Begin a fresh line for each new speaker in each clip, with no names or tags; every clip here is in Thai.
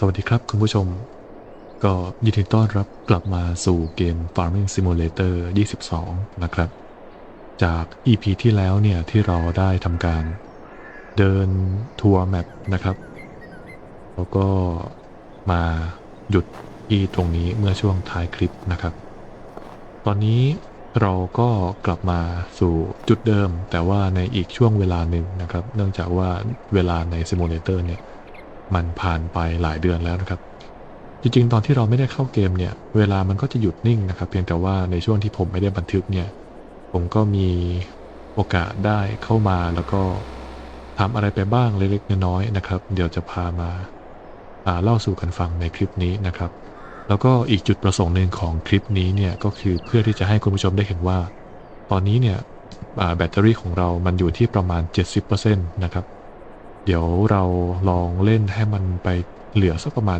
สวัสดีครับคุณผู้ชม ก็ยินดีต้อนรับกลับมาสู่เกม Farming Simulator 22 นะครับ จาก EP ที่แล้วเนี่ยที่เราได้ทำการเดินทัวร์แมปนะครับ แล้วก็มาหยุดที่ตรงนี้เมื่อช่วงท้ายคลิปนะครับ ตอนนี้เราก็กลับมาสู่จุดเดิม แต่ว่าในอีกช่วงเวลาหนึ่งนะครับ เนื่องจากว่าเวลาในซิมูเลเตอร์เนี่ย มันผ่านไปหลายเดือนแล้วนะครับ จริงๆ ตอนที่เราไม่ได้เข้าเกมเนี่ย เวลามันก็จะหยุดนิ่งนะครับ เพียงแต่ว่าในช่วงที่ผมไม่ได้บันทึกเนี่ย ผมก็มีโอกาสได้เข้ามาแล้วก็ทำอะไรไปบ้างเล็กๆน้อยๆนะครับ เดี๋ยวจะพามาาเล่าสู่กันฟังในคลิปนี้นะครับ แล้วก็อีกจุดประสงค์หนึ่งของคลิปนี้เนี่ยก็คือเพื่อที่จะให้คุณผู้ชมได้เห็นว่า ตอนนี้เนี่ยแบตเตอรี่ของเรามันอยู่ที่ประมาณ 70%นะครับ เดี๋ยวเราลองเล่นให้มันไปเหลือสักประมาณ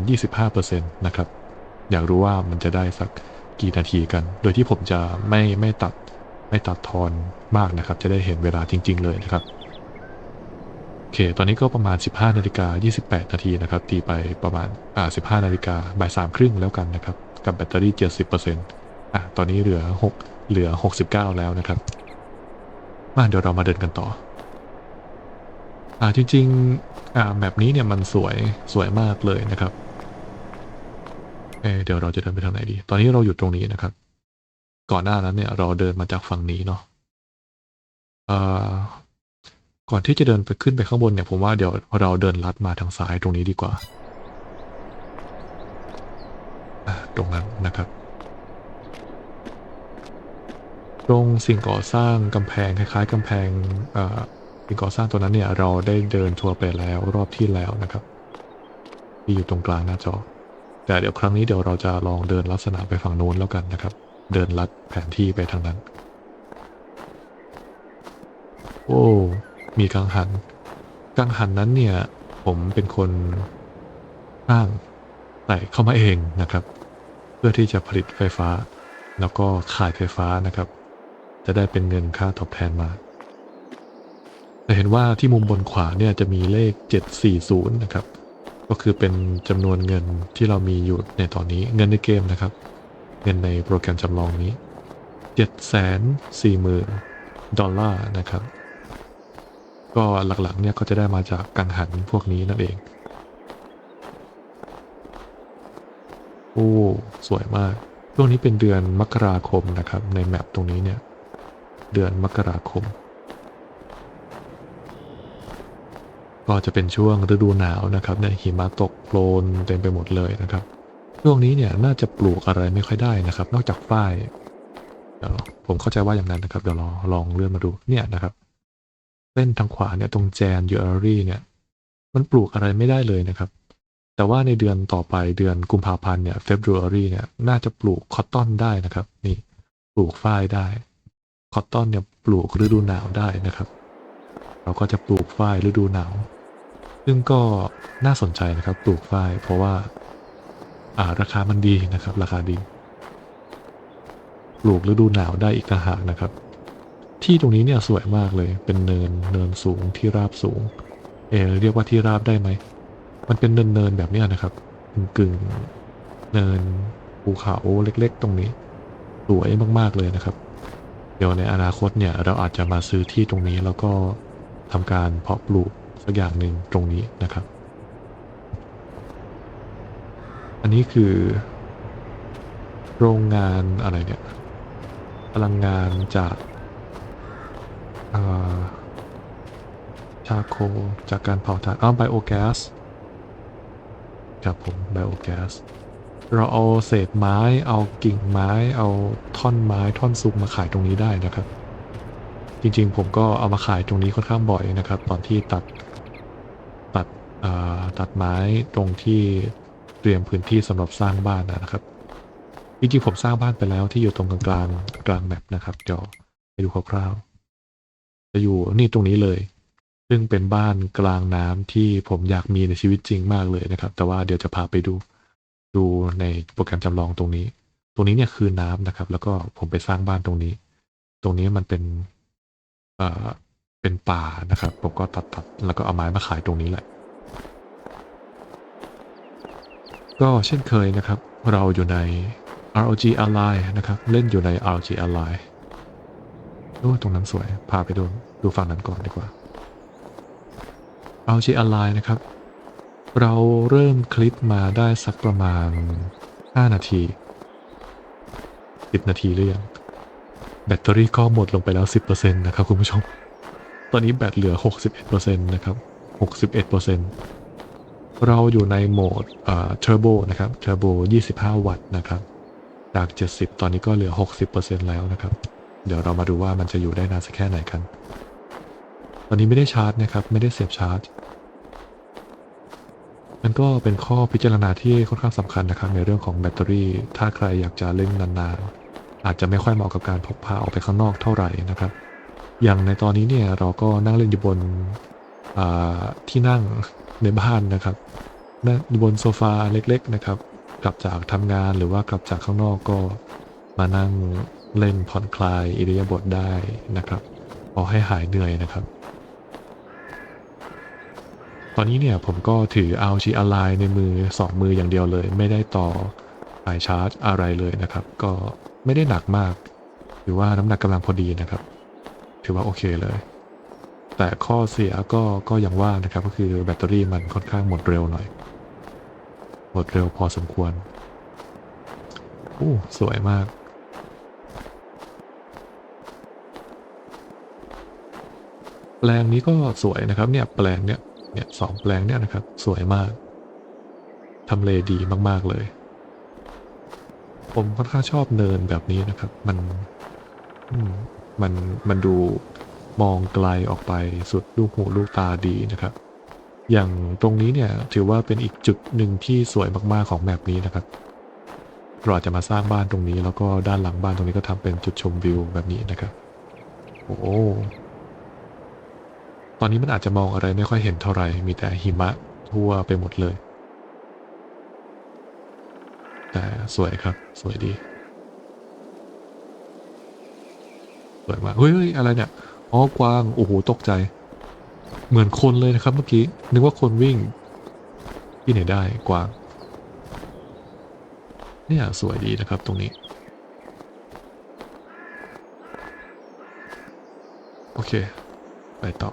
25%นะครับ อยากรู้ว่ามันจะได้สักกี่นาทีกัน โดยที่ผมจะไม่ไม่ตัดไม่ตัดทอนมากนะครับ จะได้เห็นเวลาจริง ๆ เลยนะครับ โอเค ตอนนี้ก็ประมาณ 15นาฬิกา28 นาทีนะครับ ตีไปประมาณอ่า15นาฬิกาบ่ายสามครึ่งแล้วกันนะครับ กับแบตเตอรี่ 70%อะ ตอนนี้เหลือ 6 เหลือ 69 แล้วนะครับ มาเดี๋ยวเรามาเดินกันต่อ อ่าจริงๆอ่าแมปนี้เนี่ยมันสวยสวยมากเลยนะครับเอเดี๋ยวเราจะเดินไปทางไหนดี ตอนนี้เราอยู่ตรงนี้นะครับ ก่อนหน้านั้นเนี่ยเราเดินมาจากฝั่งนี้เนาะเอ่อก่อนที่จะเดินไปขึ้นไปข้างบนเนี่ยผมว่าเดี๋ยวเราเดินลัดมาทางซ้ายตรงนี้ดีกว่าอ่าตรงนั้นนะครับ ตรงสิ่งก่อสร้างกำแพงคล้ายๆกำแพงเอ่อ สิ่งก่อสร้างตัวนั้นเนี่ยเราได้เดินทัวร์ไปแล้วรอบที่แล้วนะครับ ที่อยู่ตรงกลางหน้าจอ แต่เดี๋ยวครั้งนี้เดี๋ยวเราจะลองเดินลักษณะไปฝั่งโน้นแล้วกันนะครับ เดินลัดแผนที่ไปทางนั้น โอ้มีกังหัน กังหันนั้นเนี่ย ผมเป็นคนสร้างใส่เข้ามาเองนะครับ เพื่อที่จะผลิตไฟฟ้า แล้วก็ขายไฟฟ้านะครับ จะได้เป็นเงินค่าตอบแทนมา จะเห็นว่าที่มุมบนขวาเนี่ยจะมีเลข 740 นะครับ ก็คือเป็นจำนวนเงินที่เรามีอยู่ในตอนนี้เงินในเกมนะครับ เงินในโปรแกรมจำลองนี้ 740,000 ดอลลาร์นะครับ ก็หลักๆเนี่ยก็จะได้มาจากกังหันพวกนี้นั่นเอง โอ้ สวยมาก ช่วงนี้เป็นเดือนมกราคมนะครับ ในแมปตรงนี้เนี่ย เดือนมกราคม ก็จะเป็นช่วงฤดูหนาวนะครับเนี่ยหิมะตกโคลนเต็มไปหมดเลยนะครับ ช่วงนี้เนี่ยน่าจะปลูกอะไรไม่ค่อยได้นะครับ นอกจากฝ้ายเดี๋ยวผมเข้าใจว่าอย่างนั้นนะครับเดี๋ยวลองลองเลื่อนมาดูเนี่ยนะครับเส้นทางขวาเนี่ยตรงแจนยูอารี่เนี่ย มันปลูกอะไรไม่ได้เลยนะครับ แต่ว่าในเดือนต่อไปเดือนกุมภาพันธ์เนี่ยเฟบรุอารีเนี่ยน่าจะปลูกคอตตอนได้นะครับ นี่ปลูกฝ้ายได้คอตตอนเนี่ยปลูกฤดูหนาวได้นะครับ เราก็จะปลูกฝ้ายฤดูหนาว ซึ่งก็น่าสนใจนะครับปลูกฝ้ายเพราะว่าอ่าราคามันดีนะครับ ราคาดีปลูกฤดูหนาวได้อีกต่างหากนะครับ ที่ตรงนี้เนี่ยสวยมากเลย เป็นเนินเนินสูงที่ราบสูง เออเรียกว่าที่ราบได้ไหม มันเป็นเนินเนินแบบนี้นะครับกึ่งกึ่งเนินภูเขาเล็ก ๆ ตรงนี้สวยมากๆเลยนะครับ เดี๋ยวในอนาคตเนี่ยเราอาจจะมาซื้อที่ตรงนี้แล้วก็ทำการเพาะปลูก สักอย่างหนึ่งตรงนี้นะครับ อันนี้คือ โรงงานอะไรเนี่ยพลังงานจากาชาโคจากการเผาถ่านอ้าวไบโอแก๊สครับผมไบโอแก๊สเราเอาเศษไม้เอากิ่งไม้เอาท่อนไม้ท่อนซุกมาขายตรงนี้ได้นะครับ จริงๆผมก็เอามาขายตรงนี้ค่อนข้างบ่อยนะครับ ตอนที่ตัด ตัดไม้ตรงที่เตรียมพื้นที่สำหรับสร้างบ้านนะครับจริงๆผมสร้างบ้านไปแล้วที่อยู่ตรงกลางกลางกลางแมปนะครับเดี๋ยวไปดูคร่าวๆจะอยู่นี่ตรงนี้เลย ซึ่งเป็นบ้านกลางน้ำที่ผมอยากมีในชีวิตจริงมากเลยนะครับ แต่ว่าเดี๋ยวจะพาไปดูดูในโปรแกรมจำลองตรงนี้ ตรงนี้เนี่ยคือน้ำนะครับ แล้วก็ผมไปสร้างบ้านตรงนี้ ตรงนี้มันเป็นเอ่อเป็นป่านะครับ ผมก็ตัดตัดแล้วก็เอาไม้มาขายตรงนี้แหละ ก็เช่นเคยนะครับ เราอยู่ใน ROG Ally นะครับ เล่นอยู่ใน ROG Ally โอ้ตรงนั้นสวย พาไปดูดูฝั่งนั้นก่อนดีกว่า ROG Ally นะครับ เราเริ่มคลิปมาได้สักประมาณ 5 นาที 10 นาทีหรือยัง แบตเตอรี่ก็หมดลงไปแล้ว 10%นะครับคุณผู้ชม ตอนนี้แบตเหลือ 61%นะครับ 61% เราอยู่ในโหมดเอ่อ Turbo นะครับ Turbo 25 วัตต์นะครับ จาก 70 ตอนนี้ก็เหลือ 60%แล้วนะครับ เดี๋ยวเรามาดูว่ามันจะอยู่ได้นานสักแค่ไหนกันตอนนี้ไม่ได้ชาร์จนะครับ ไม่ได้เสียบชาร์จ มันก็เป็นข้อพิจารณาที่ค่อนข้างสำคัญนะครับ ในเรื่องของแบตเตอรี่ ถ้าใครอยากจะเล่นนานๆ อาจจะไม่ค่อยเหมาะกับการพกพาออกไปข้างนอกเท่าไหร่นะครับ อย่างในตอนนี้เนี่ยเราก็นั่งเล่นอยู่บนที่นั่ง ในบ้านนะครับนั่งอยู่บนโซฟาเล็กๆนะครับ กลับจากทำงานหรือว่ากลับจากข้างนอกก็มานั่งเล่นผ่อนคลายอิริยาบถได้นะครับพอให้หายเหนื่อยนะครับ ตอนนี้เนี่ยผมก็ถือ ROG Ally ในมือ2มืออย่างเดียวเลย ไม่ได้ต่อสายชาร์จอะไรเลยนะครับ ก็ไม่ได้หนักมาก หรือว่าน้ำหนักกำลังพอดีนะครับ ถือว่าโอเคเลย แต่ข้อเสียก็ก็อย่างว่านะครับ ก็คือแบตเตอรี่มันค่อนข้างหมดเร็วหน่อย หมดเร็วพอสมควรโอ้สวยมาก แปลงนี้ก็สวยนะครับ เนี่ยแปลงเนี่ยเนี่ยสองแปลงเนี่ยนะครับ สวยมากทำเลดีมากๆเลย ผมค่อนข้างชอบเนินแบบนี้นะครับ มันมมันมันดู มองไกลออกไปสุดลูกหูลูกตาดีนะครับ อย่างตรงนี้เนี่ยถือว่าเป็นอีกจุดหนึ่งที่สวยมากๆของแมปนี้นะครับเราอาจจะมาสร้างบ้านตรงนี้แล้วก็ด้านหลังบ้านตรงนี้ก็ทำเป็นจุดชมวิวแบบนี้นะครับ โอ้ตอนนี้มันอาจจะมองอะไรไม่ค่อยเห็นเท่าไหร่มีแต่หิมะทั่วไปหมดเลย แต่สวยครับ สวยดี สวยมากเฮ้ยอะไรเนี่ย อ๋อกวาง โอ้โห ตกใจ เหมือนคนเลยนะครับเมื่อกี้ นึกว่าคนวิ่ง ที่ไหนได้กวาง เนี่ยสวยดีนะครับตรงนี้ โอเค ไปต่อ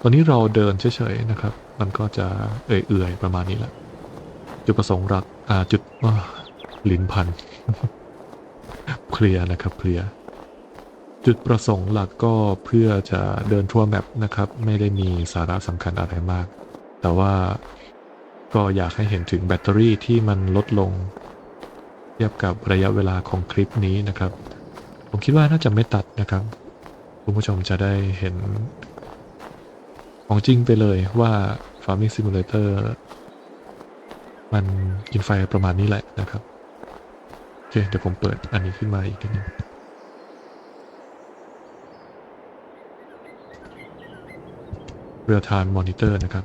ตอนนี้เราเดินเฉยๆนะครับ มันก็จะเอื่อยๆประมาณนี้แหละ จุดประสงค์หลัก อ่า จุดว้าลิ้นพัน เคลียร์นะครับเคลียร์จุดประสงค์หลักก็เพื่อจะเดินทั่วแมปนะครับ ไม่ได้มีสาระสำคัญอะไรมาก แต่ว่าก็อยากให้เห็นถึงแบตเตอรี่ที่มันลดลง เทียบกับระยะเวลาของคลิปนี้นะครับ ผมคิดว่าน่าจะไม่ตัดนะครับ คุณผู้ชมจะได้เห็น ของจริงไปเลยว่า Farming Simulator มันกินไฟประมาณนี้แหละนะครับ โอเค เดี๋ยวผมเปิดอันนี้ขึ้นมาอีกนิดนึง Real Time Monitor นะครับ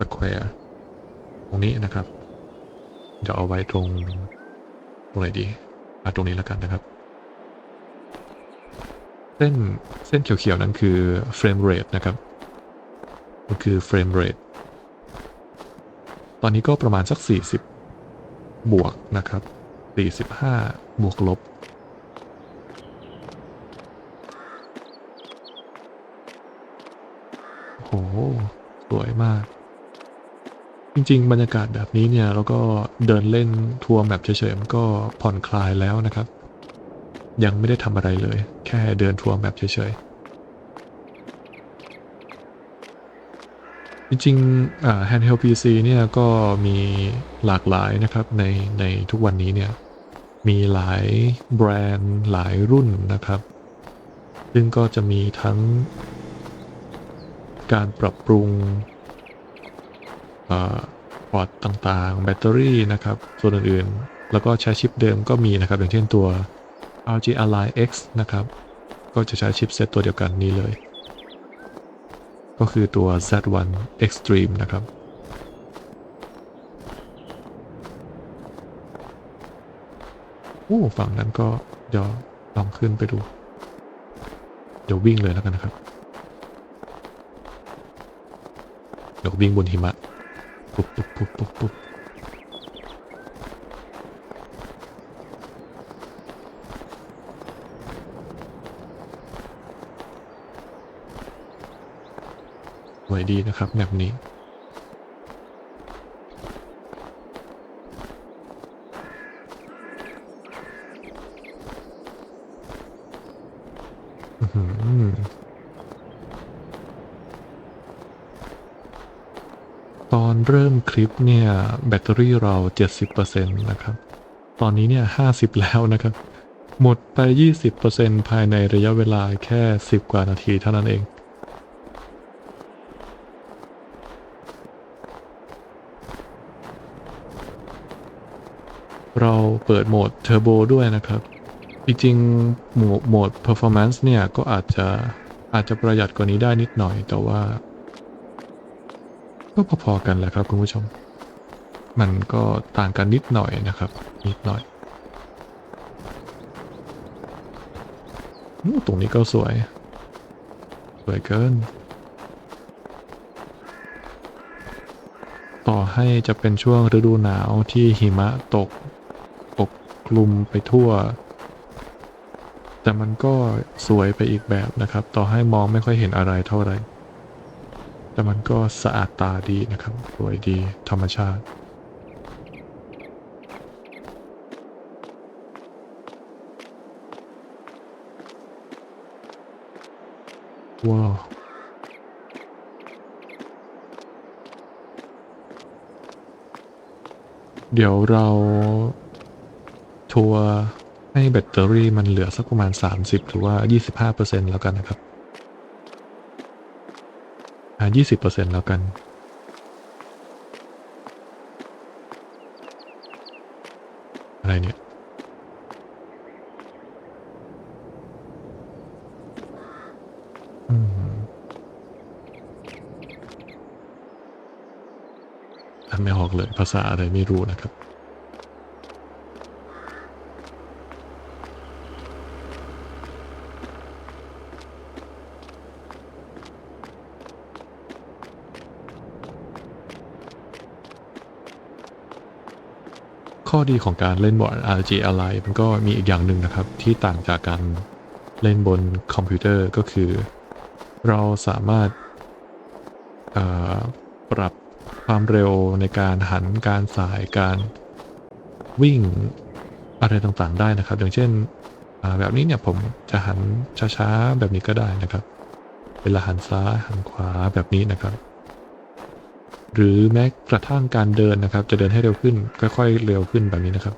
Square ตรงนี้นะครับเดี๋ยวเอาไว้ตรง ตรงไหนดีอะตรงนี้แล้วกันนะครับ เส้นเส้นเขียวๆนั้นคือ Frame Rate นะครับ มันคือ Frame Rate ตอนนี้ก็ประมาณสัก 40 บวกนะครับ 45บวกลบโอ้โห สวยมาก จริง ๆ บรรยากาศแบบนี้เนี่ย แล้วก็เดินเล่นทัวร์แมปเฉยๆมันก็ผ่อนคลายแล้วนะครับ ยังไม่ได้ทำอะไรเลย แค่เดินทัวร์แมปเฉยๆจริงๆ handheld PC เนี่ยก็มีหลากหลายนะครับในในทุกวันนี้เนี่ย มีหลายแบรนด์หลายรุ่นนะครับ ซึ่งก็จะมีทั้งการปรับปรุงอ่าพอร์ตต่างๆ แบตเตอรี่นะครับ ส่วนอื่นๆ แล้วก็ใช้ชิปเดิมก็มีนะครับ อย่างเช่นตัว RG Ally X นะครับ ก็จะใช้ชิปเซตตัวเดียวกันนี้เลย ก็คือตัว Z1 Extreme นะครับ โอ้ฝั่งนั้นก็เดี๋ยวลองขึ้นไปดู เดี๋ยววิ่งเลยแล้วกันนะครับโอยววิ่งบนหิมะปุ๊บปุ๊บปุ๊บปุ๊บปุ๊บสวยดีนะครับแบบนี้ อื้อหือตอนเริ่มค ลิปเนี่ย แบตเตอรี่เรา 70%นะครับ ตอนนี้เนี่ย 50 แล้วนะครับ หมดไป 20%ภายในระยะเวลาแค่ 10 กว่านาทีเท่านั้นเองเราเปิดโหมดเทอร์โบด้วยนะครับ จริงๆโหมดโหมด performance เนี่ย ก็อาจจะอาจจะประหยัดกว่านี้ได้นิดหน่อย แต่ว่า ก็พอๆกันแหละครับคุณผู้ชม มันก็ต่างกันนิดหน่อยนะครับ นิดหน่อยตรงนี้ก็สวย สวยเกิน ต่อให้จะเป็นช่วงฤดูหนาวที่หิมะตกปกคลุมไปทั่ว แต่มันก็สวยไปอีกแบบนะครับ ต่อให้มองไม่ค่อยเห็นอะไรเท่าไหร่ แต่มันก็สะอาดตาดีนะครับ สวยดีธรรมชาติว้าวเดี๋ยวเราทัวร์ให้แบตเตอรี่มันเหลือสักประมาณ 30 หรือว่า 25%แล้วกันนะครับ 20%แล้วกันอะไรเนี่ย อืมอ่านไม่ออกเลยภาษาอะไรไม่รู้นะครับ ข้อดีของการเล่นบอร์ด RG Ally มันก็มีอีกอย่างหนึ่งนะครับ ที่ต่างจากการเล่นบนคอมพิวเตอร์ก็คือ เราสามารถปรับความเร็วในการหันการสายการวิ่งอะไรต่างๆได้นะครับ อย่างเช่นแบบนี้เนี่ยผมจะหันช้าๆแบบนี้ก็ได้นะครับ เวลาหันซ้ายหันขวาแบบนี้นะครับ หรือแม้กระทั่งการเดินนะครับ จะเดินให้เร็วขึ้นค่อยๆเร็วขึ้นแบบนี้นะครับ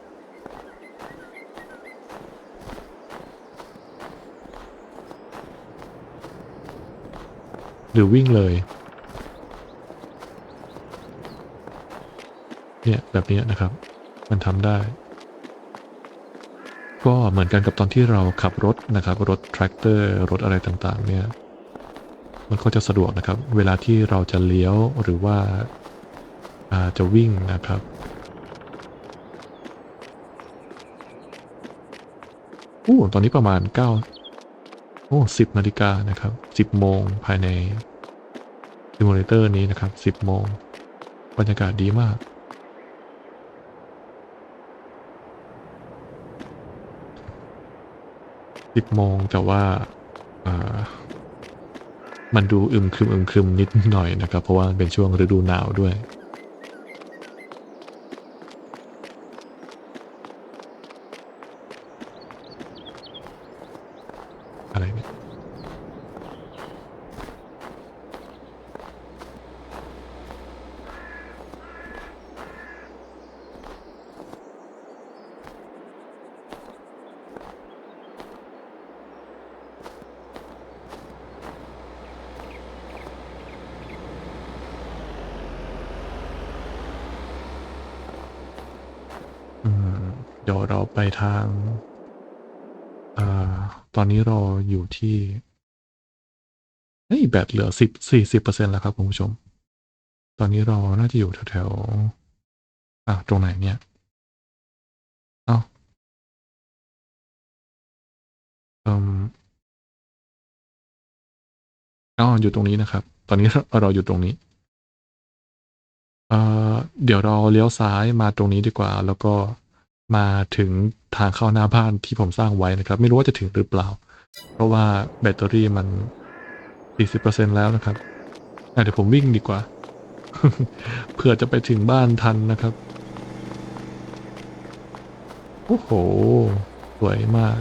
หรือวิ่งเลย เนี่ยแบบนี้นะครับ มันทำได้ ก็เหมือนกันกับตอนที่เราขับรถนะครับ รถแทรกเตอร์ รถอะไรต่างๆ เนี่ย มันก็จะสะดวกนะครับ เวลาที่เราจะเลี้ยวหรือว่าาจะวิ่งนะครับ โอ้ตอนนี้ประมาณ 9 โอ้10นาฬิกานะครับ 10 โมงภายในซิมูเลเตอร์นี้นะครับ 10 โมง บรรยากาศดีมาก 10 โมงแต่ว่าอ่า มันดูอึมครึมอึมครึมนิดหน่อยนะครับ เพราะว่าเป็นช่วงฤดูหนาวด้วย อะไรเนี่ย ดี๋ยวเราไปทางอ่าตอนนี้เราอยู่ที่เฮ้ยแบตเหลือสิบสี่สิบเปอร์เซ็นแล้วครับคุณผู้ชม ตอนนี้เราน่าจะอยู่แถวๆอะตรงไหนเนี่ยเอ้าอืมอ๋ออยู่ตรงนี้นะครับ ตอนนี้เราอยู่ตรงนี้เอ่อเดี๋ยวเราเลี้ยวซ้ายมาตรงนี้ดีกว่า แล้วก็ มาถึงทางเข้าหน้าบ้านที่ผมสร้างไว้นะครับ ไม่รู้ว่าจะถึงหรือเปล่า เพราะว่าแบตเตอรี่มัน 40%แล้วนะครับเดี๋ยวผมวิ่งดีกว่าเพื่อจะไปถึงบ้านทันนะครับ โอ้โห สวยมาก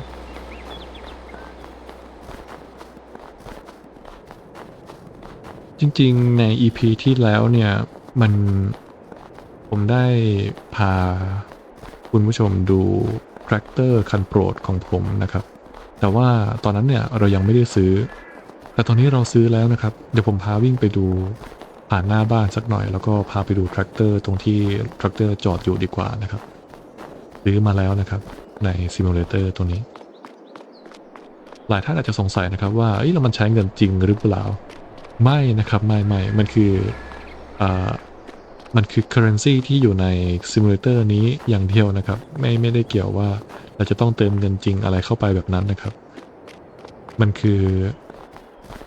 จริงๆ ใน EP ที่แล้วเนี่ย มันผมได้พา คุณผู้ชมดูแทรกเตอร์คันโปรดของผมนะครับ แต่ว่าตอนนั้นเนี่ยเรายังไม่ได้ซื้อ แต่ตอนนี้เราซื้อแล้วนะครับ เดี๋ยวผมพาวิ่งไปดูผ่านหน้าบ้านสักหน่อย แล้วก็พาไปดูแทรกเตอร์ตรงที่แทรกเตอร์จอดอยู่ดีกว่านะครับ ซื้อมาแล้วนะครับในซิมูเลเตอร์ตัวนี้ หลายท่านอาจจะสงสัยนะครับว่าเอ้ยแล้วมันใช้เงินจริงหรือเปล่า ไม่นะครับ ไม่ไม่มันคืออ่า มันคือ currency ที่อยู่ในซิมูเลเตอร์นี้อย่างเดียวนะครับ ไม่ไม่ได้เกี่ยวว่าเราจะต้องเติมเงินจริงอะไรเข้าไปแบบนั้นนะครับ มันคือ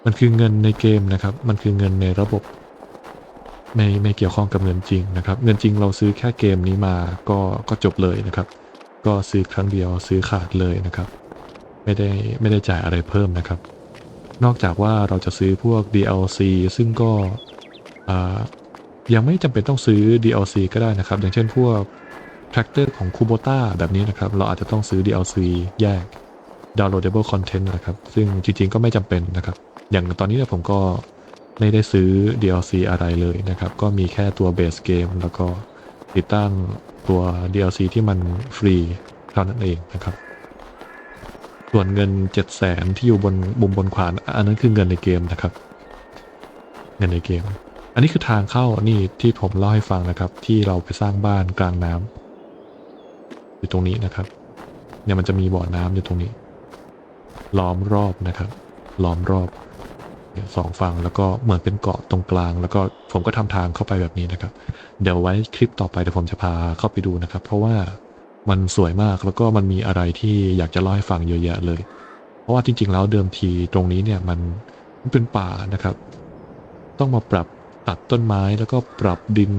มันคือเงินในเกมนะครับ มันคือเงินในระบบ ไม่ไม่เกี่ยวข้องกับเงินจริงนะครับ เงินจริงเราซื้อแค่เกมนี้มาก็ก็จบเลยนะครับ ก็ซื้อครั้งเดียวซื้อขาดเลยนะครับ ไม่ได้ไม่ได้จ่ายอะไรเพิ่มนะครับ นอกจากว่าเราจะซื้อพวก DLC ซึ่งก็อ่า ยังไม่จำเป็นต้องซื้อ DLC ก็ได้นะครับ อย่างเช่นพวก Tractor ของ Kubota แบบนี้นะครับ เราอาจจะต้องซื้อ DLC แยก downloadable content นะครับ ซึ่งจริงๆ ก็ไม่จำเป็นนะครับ อย่างตอนนี้เนี่ยผมก็ไม่ได้ซื้อ DLC อะไรเลยนะครับ ก็มีแค่ตัว base game แล้วก็ติดตั้งตัว DLC ที่มันฟรีเท่านั้นเองนะครับ ส่วนเงิน 7 0 0แสนที่อยู่บนมุมบนขวานอันนั้นคือเงินในเกมนะครับ เงินในเกม อันนี้คือทางเข้านี่ที่ผมเล่าให้ฟังนะครับ ที่เราไปสร้างบ้านกลางน้ำอยู่ตรงนี้นะครับ เนี่ยมันจะมีบ่อน้ำอยู่ตรงนี้ ล้อมรอบนะครับ ล้อมรอบเนี่ยสองฝั่งแล้วก็เหมือนเป็นเกาะตรงกลาง แล้วก็ผมก็ทำทางเข้าไปแบบนี้นะครับ เดี๋ยวไว้คลิปต่อไปเดี๋ยวผมจะพาเข้าไปดูนะครับ เพราะว่ามันสวยมากแล้วก็มันมีอะไรที่อยากจะเล่าให้ฟังเยอะแยะเลย เพราะว่าจริง ๆ แล้วเดิมทีตรงนี้เนี่ยมันมันเป็นป่านะครับ ต้องมาปรับ ตัดต้นไม้แล้วก็ปรับดิน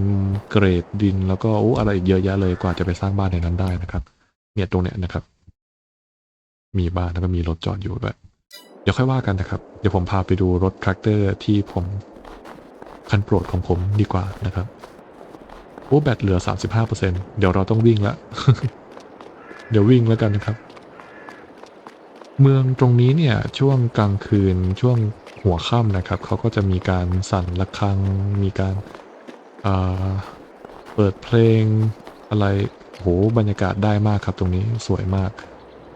เกรดดิน แล้วก็โอ้อะไรอีกเยอะแยะเลยกว่าจะไปสร้างบ้านในนั้นได้นะครับ เนี่ยตรงเนี้ยนะครับ มีบ้านแล้วก็มีรถจอดอยู่ด้วยเดี๋ยวค่อยว่ากันนะครับ เดี๋ยวผมพาไปดูรถแทรกเตอร์ที่ผมคันโปรดของผมดีกว่านะครับโอ้แบตเหลือ 35%เดี๋ยวเราต้องวิ่งละ เดี๋ยววิ่งแล้วกันนะครับ เมืองตรงนี้เนี่ยช่วงกลางคืนช่วงหัวค่ำนะครับเขาก็จะมีการสั่นระฆัง มีการอ่าเปิดเพลงอะไรโหบรรยากาศได้มากครับตรงนี้สวยมาก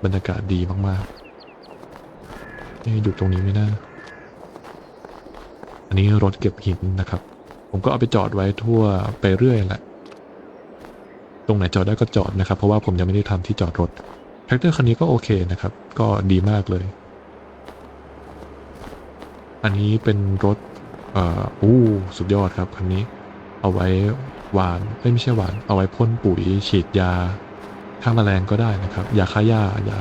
บรรยากาศดีมากๆนี่อยู่ตรงนี้ไหมนะอันนี้รถเก็บหินนะครับ ผมก็เอาไปจอดไว้ทั่วไปเรื่อยแหละ ตรงไหนจอดได้ก็จอดนะครับ เพราะว่าผมยังไม่ได้ทำที่จอดรถ แท็กเตอร์คันนี้ก็โอเคนะครับ ก็ดีมากเลย อันนี้เป็นรถเอ่ออู้สุดยอดครับคันนี้ เอาไว้หวานไม่ใช่หวาน เอาไว้พ่นปุ๋ยฉีดยาฆ่าแมลงก็ได้นะครับ ยาฆ่าหญ้ายา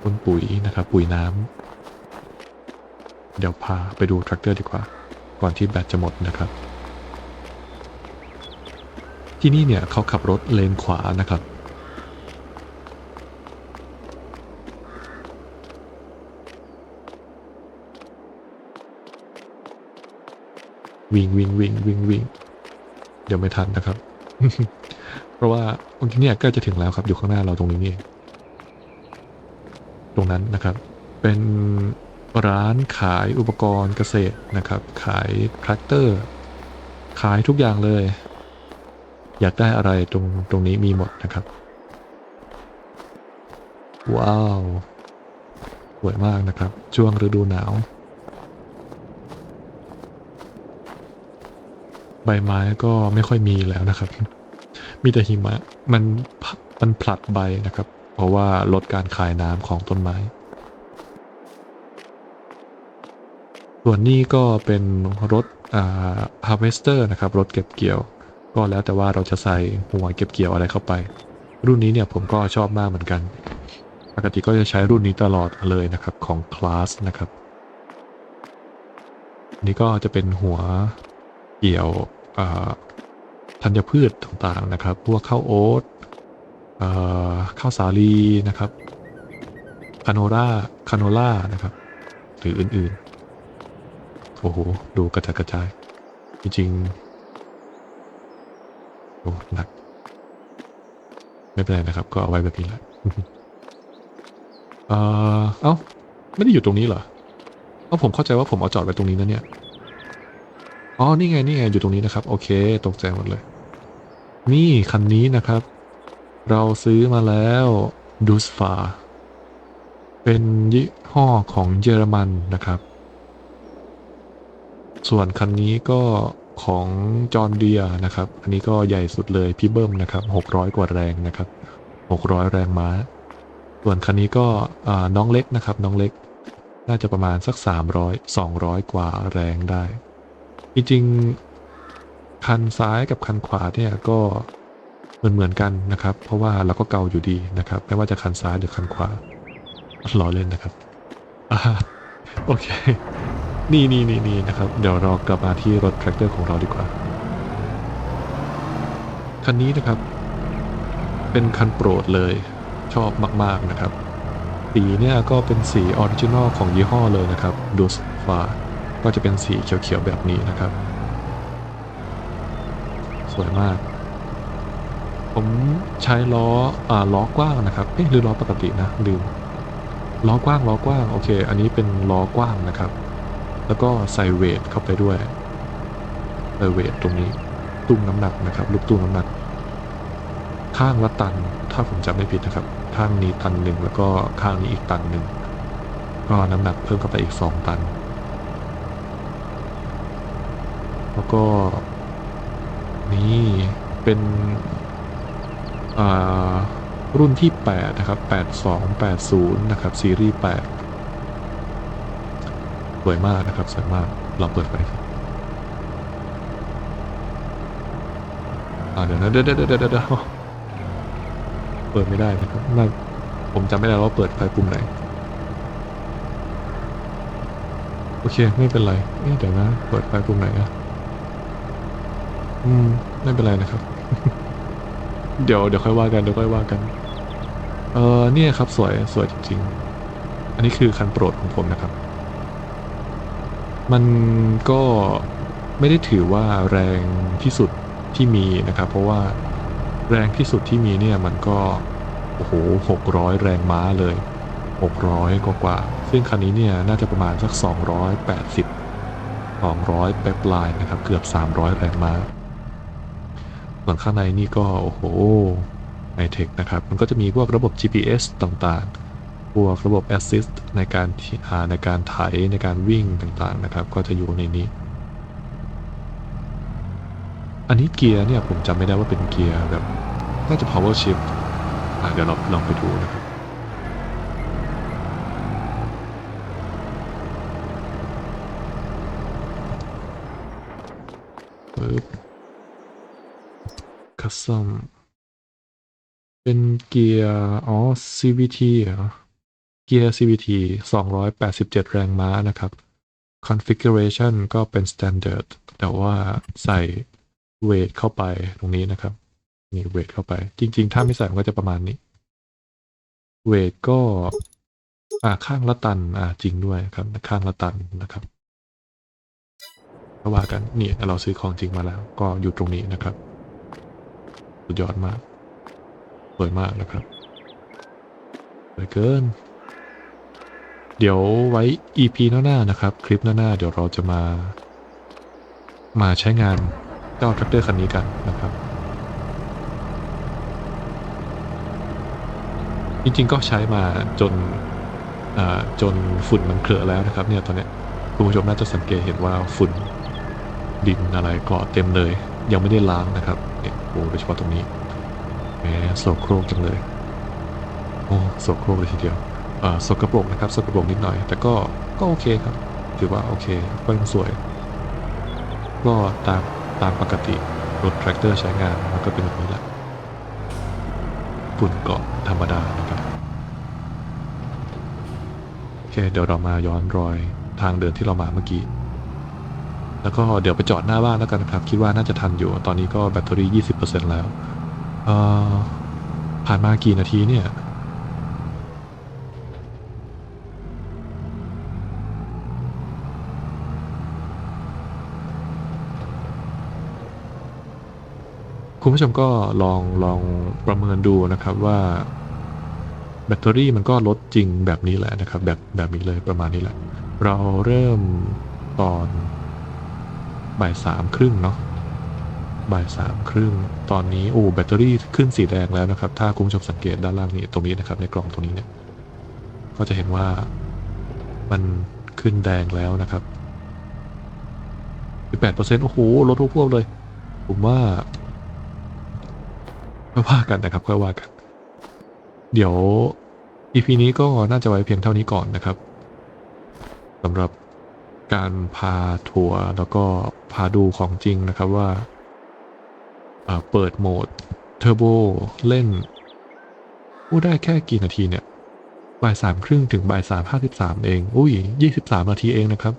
พ่นปุ๋ยนะครับ ปุ๋ยน้ำเดี๋ยวพาไปดูแทรกเตอร์ดีกว่า ก่อนที่แบตจะหมดนะครับ ที่นี่เนี่ยเขาขับรถเลนขวานะครับ วิ่งวิ่งวิ่งวิ่งวิ่งเดี๋ยวไม่ทันนะครับ เพราะว่าตรงนี้เนี่ยกล้จะถึงแล้วครับอยู่ข้างหน้าเราตรงนี้นี่ตรงนั้นนะครับ เป็นร้านขายอุปกรณ์เกษตรนะครับ ขายแทรกเตอร์ ขายทุกอย่างเลย อยากได้อะไรตรงตรงนี้มีหมดนะครับ ว้าว สวยมากนะครับ ช่วงฤดูหนาว ใบไม้ก็ไม่ค่อยมีแล้วนะครับ มีแต่หิมะมันมันผลัดใบนะครับ เพราะว่าลดการคายน้ำของต้นไม้ ส่วนนี้ก็เป็นรถอ่า harvester นะครับรถเก็บเกี่ยว ก็แล้วแต่ว่าเราจะใส่หัวเก็บเกี่ยวอะไรเข้าไป รุ่นนี้เนี่ยผมก็ชอบมากเหมือนกัน ปกติก็จะใช้รุ่นนี้ตลอดเลยนะครับของคลาสนะครับ นี่ก็จะเป็นหัว เกี่ยวธัญพืชต่างๆนะครับ พวกข้าวโอ๊ตข้าวสาลีนะครับคาโนล่าคาโนล่านะครับ หรืออื่นๆ โอ้โห ดูกระจัดกระจาย จริงๆโอ้หนัก ไม่เป็นไรนะครับ ก็เอาไว้แบบนี้แหละเอ่อเอ้า ไม่ได้อยู่ตรงนี้เหรอเอ้าผมเข้าใจว่าผมเอาจอดไว้ตรงนี้นะเนี่ย อ๋อ นี่ไง นี่ไง อยู่ตรงนี้นะครับ โอเค ตกใจหมดเลย นี่คันนี้นะครับ เราซื้อมาแล้วดูสฟาเป็นยี่ห้อของเยอรมันนะครับ ส่วนคันนี้ก็ของจอร์เดียนะครับ อันนี้ก็ใหญ่สุดเลยพี่เบิ้มนะครับ 600 กว่าแรงนะครับ 600 แรงม้า ส่วนคันนี้ก็น้องเล็กนะครับ น้องเล็ก น่าจะประมาณสัก 300 200 กว่าแรงได้ จริงๆคันซ้ายกับคันขวาเนี่ยก็เหมือนเหมือนๆกันนะครับ เพราะว่าเราก็เกาอยู่ดีนะครับ ไม่ว่าจะคันซ้ายหรือคันขวาล้อเล่นนะครับอ่าโอเค นี่นี่นี่นี่นะครับ เดี๋ยวเรากลับมาที่รถแทรกเตอร์ของเราดีกว่า คันนี้นะครับ เป็นคันโปรดเลยชอบมาก ๆนะครับ สีเนี่ยก็เป็นสีออริจินอลของยี่ห้อเลยนะครับดูสฟ้า ก็จะเป็นสีเขียวๆแบบนี้นะครับ สวยมาก ผมใช้ล้ออ่าล้อกว้างนะครับเอ๊ะหรือล้อปกตินะลืมล้อกว้างล้อกว้างโอเค อันนี้เป็นล้อกว้างนะครับ แล้วก็ใส่เวทเข้าไปด้วยใส่เวทตรงนี้ตุ้มน้ำหนักนะครับ ลูกตุ้มน้ำหนัก ข้างละตัน ถ้าผมจำไม่ผิดนะครับ ข้างนี้ตันหนึ่งแล้วก็ข้างนี้อีกตันหนึ่งก็น้ำหนักเพิ่มเข้าไปอีกสองตัน แล้วก็ นี่เป็น อ่า รุ่นที่ 8 นะครับ 8280 นะครับ ซีรีส์ 8 สวยมากนะครับ สวยมากเราเปิดไฟครับเดี๋ยวนะเดี๋ยวเดี๋ยวเดี๋ยวเดี๋ยวเดี๋ยวเปิดไม่ได้นะครับน่าผมจำไม่ได้ว่าเปิดไฟปุ่มไหน โอเค ไม่เป็นไรเอ๊ะเดี๋ยวนะ เปิดไฟปุ่มไหนอะ อืมไม่เป็นไรนะครับ เดี๋ยวเดี๋ยวค่อยว่ากันเดี๋ยวค่อยว่ากัน เออเนี่ยครับ สวยสวยจริงๆ อันนี้คือคันโปรดของผมนะครับ มันก็ไม่ได้ถือว่าแรงที่สุดที่มีนะครับ เพราะว่าแรงที่สุดที่มีเนี่ยมันก็โอ้โหหกร้อยแรงม้าเลยหกร้อยกว่าซึ่งคันนี้เนี่ยน่าจะประมาณสักสองร้อยแปดสิบสองร้อยปลายๆนะครับ เกือบสามร้อยแรงม้า ส่วนข้างในนี่ก็โอ้โหไฮเทคนะครับ มันก็จะมีพวกระบบ GPS ต่างๆ พวกระบบ Assist ในการที่าในการไถในการวิ่งต่างๆนะครับ ก็จะอยู่ในนี้ อันนี้เกียร์เนี่ยผมจำไม่ได้ว่าเป็นเกียร์แบบน่าจะ power shift เดี๋ยวเราลองไปดูนะครับปึ๊บ ซัมเป็นเกียร์ อ๋อ CVT เหรอ เกียร์ CVT 287 แรงม้านะครับ configuration ก็เป็น standard แต่ว่าใส่เวทเข้าไปตรงนี้นะครับ นี่เวทเข้าไป จริง ๆ ถ้าไม่ใส่มันก็จะประมาณนี้เวทก็ อ่า ข้างละตัน อ่า จริงด้วยครับ ข้างละตันนะครับก็ว่ากัน นี่ เราซื้อของจริงมาแล้ว ก็อยู่ตรงนี้นะครับ สุดยอดมาก สวยมากนะครับสวยเกิน เดี๋ยวไว้ EP หน้าๆนะครับ คลิปหน้าๆเดี๋ยวเราจะมา มาใช้งานเจ้าแทรกเตอร์คันนี้กันนะครับจริงๆก็ใช้มาจนาจนฝุ่นมันเคลอะแล้วนะครับ เนี่ยตอนเนี้ยคุณผู้ชมน่าจะสังเกตเห็นว่าฝุ่นดินอะไรเกาะเต็มเลย ยังไม่ได้ล้างนะครับ โอ้โดยเฉพาะตรงนี้แหมโสโครกจังเลยโอ้โสโครกเลยทีเดียวอ่าสกปรกนะครับสกปรกนิดหน่อย แต่ก็ก็โอเคครับถือว่าโอเคก็ยังสวยก็ตามตามปกติรถแทรกเตอร์ใช้งานมันก็เป็นแบบนี้แหละฝุ่นเกาะธรรมดานะครับโอเคเดี๋ยวเรามาย้อนรอยทางเดินที่เรามาเมื่อกี้ แล้วก็เดี๋ยวไปจอดหน้าบ้านแล้วกันครับ คิดว่าน่าจะทันอยู่ ตอนนี้ก็แบตเตอรี่ 20%แล้ว เอ่อ ผ่านมากี่นาทีเนี่ย คุณผู้ชมก็ลองลองประเมินดูนะครับว่า แบตเตอรี่มันก็ลดจริงแบบนี้แหละนะครับ แบบแบบนี้เลยประมาณนี้แหละ เราเริ่มตอน บ่ายสามครึ่งเนาะบ่ายสามครึ่งตอนนี้โอ้แบตเตอรี่ขึ้นสีแดงแล้วนะครับ ถ้าคุณผู้ชมสังเกตด้านล่างนี้ตรงนี้นะครับ ในกล่องตรงนี้เนี่ย ก็จะเห็นว่ามันขึ้นแดงแล้วนะครับ18%โอ้โหลดทุกพวกเลย ผมว่าค่อยว่ากันนะครับค่อยว่ากัน เดี๋ยว EP นี้ก็น่าจะไว้เพียงเท่านี้ก่อนนะครับสำหรับการพาทัวร์แล้วก็ พาดูของจริงนะครับว่าาเปิดโหมดเทอร์โบเล่นพูดได้แค่กี่นาทีเนี่ยบ่ายสามครึ่งถึงบ่ายสามห้าสิบสามเอง อุ้ยยี่สิบสามนาทีเองนะครับ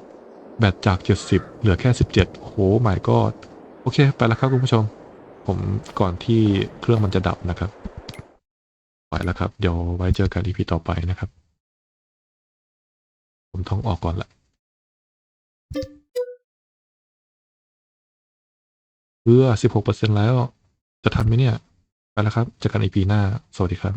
แบตจากเจ็ดสิบเหลือแค่สิบเจ็ดโหหมายก็โอเค ไปแล้วครับคุณผู้ชม ผมก่อนที่เครื่องมันจะดับนะครับไปแล้วครับ เดี๋ยวไว้เจอกัน EP ต่อไปนะครับ ผมต้องออกก่อนละ เพื่อ 16%แล้ว จะทันไหมเนี่ย ไปแล้วครับเจอกันไอพีหน้า สวัสดีครับ